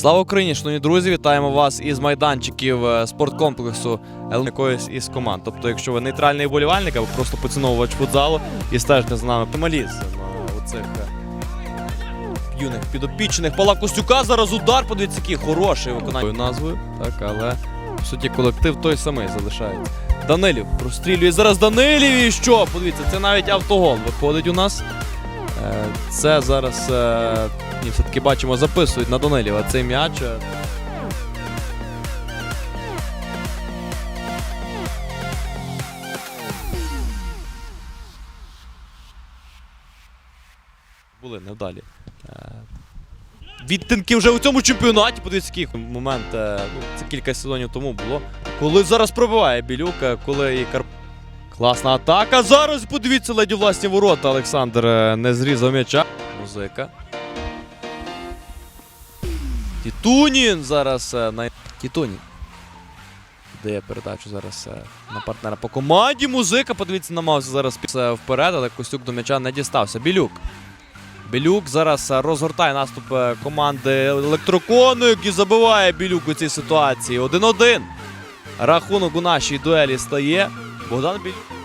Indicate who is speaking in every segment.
Speaker 1: Слава Україні, шановні друзі! Вітаємо вас із майданчиків е, спорткомплексу якоїсь із команд. Тобто, якщо ви нейтральний вболівальник або просто поціновувач футзалу і стежите за нами Пемаліс на оцих е, юних підопічних Пала Костюка. Зараз удар, подивіться, який хороший виконання назвою. Так, але в суті колектив той самий залишається. Данилів прострілює зараз Данилів і що? Подивіться, це навіть автогол виходить у нас. Е, Це зараз е, все-таки бачимо, записують на Даниліва цей м'яч. Е, Були невдалі. Відтинки вже у цьому чемпіонаті. Подивіться, який момент. Ну, це кілька сезонів тому було. Коли зараз пробиває Білюк, коли і Карп. Класна атака. Зараз подивіться ледь у власні ворота. Олександр е, не зрізав м'яча. Музика. Тітунін зараз е, на Тітунін. Дає передачу зараз е, на партнера по команді. Музика. Подивіться, намагався зараз вперед, але Костюк до м'яча не дістався. Білюк. Білюк зараз розгортає наступ команди Електроконик і забиває Білюк у цій ситуації. 1-1. Рахунок у нашій дуелі стає. Богдан Білюк.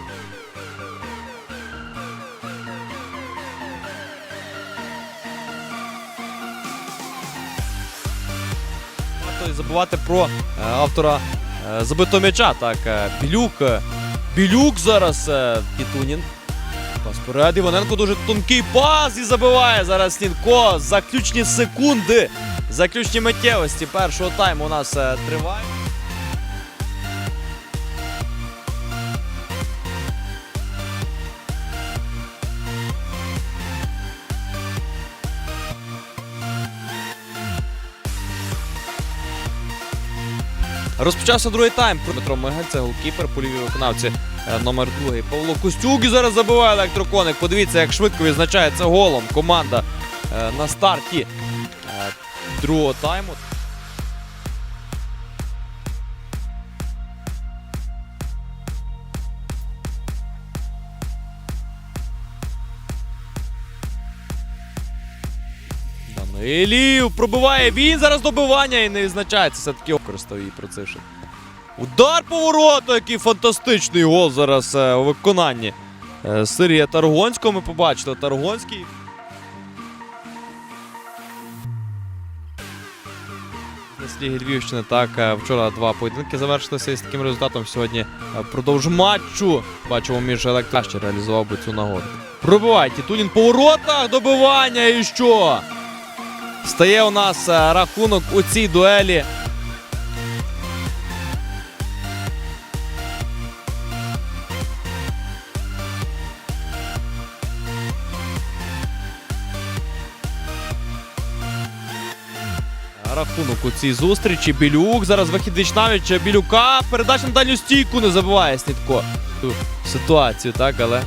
Speaker 1: І забувати про е, автора е, забитого м'яча. Так, е, Білюк. Білюк зараз Тітунін. Пас. Іваненко дуже тонкий пас і забиває зараз Снінко. Заключні секунди. Заключні миттєвості першого тайму у нас тривають. Розпочався другий тайм. Дмитро Мигаль, це голкіпер, поліві виконавці е, номер другий. Павло Костюк зараз забиває електроконик. Подивіться, як швидко відзначається голом команда е, на старті е, другого тайму. Данилів пробиває він зараз добивання і не відзначається. Все-таки використав її Процишин. Удар по вороту, який фантастичний гол зараз е, у виконанні. Е, Сирія Таргонського ми побачили. Таргонський. Ліги Львівщини так е, вчора два поєдинки завершилися із таким результатом. Сьогодні впродовж матчу бачимо між електро ще реалізував би цю нагоду. Пробиває Тітунін по воротах, добивання і що? Стає у нас е, рахунок у цій дуелі. Рахунок у цій зустрічі. Білюк. Зараз вихід Вічнавича. Білюка. Передача на дальню стійку не забуває Снітко. Ту ситуацію, так, але.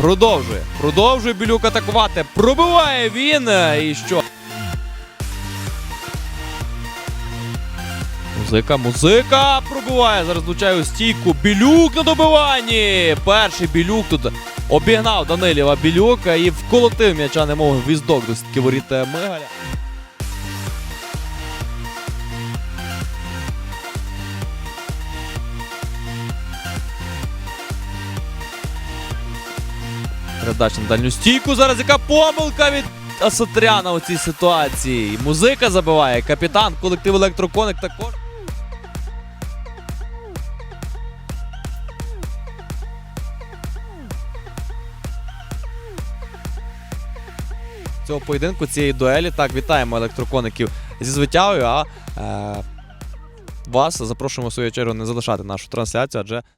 Speaker 1: Продовжує. Продовжує Білюк атакувати. Пробиває він. е, І що? Музика, музика пробиває. Зараз влучає стійку. Білюк на добиванні. Перший білюк тут обігнав Данилєва Білюка і вколотив м'яча, немов гвіздок до стільки воріт е, Мигаля. Передача на дальню стійку. Зараз яка помилка від Асатряна у цій ситуації. Музика забиває. Капітан, колектив Електроконик також. Цього поєдинку, цієї дуелі. Так, вітаємо електрокоників зі звитягою. А е, вас запрошуємо в свою чергу не залишати нашу трансляцію, адже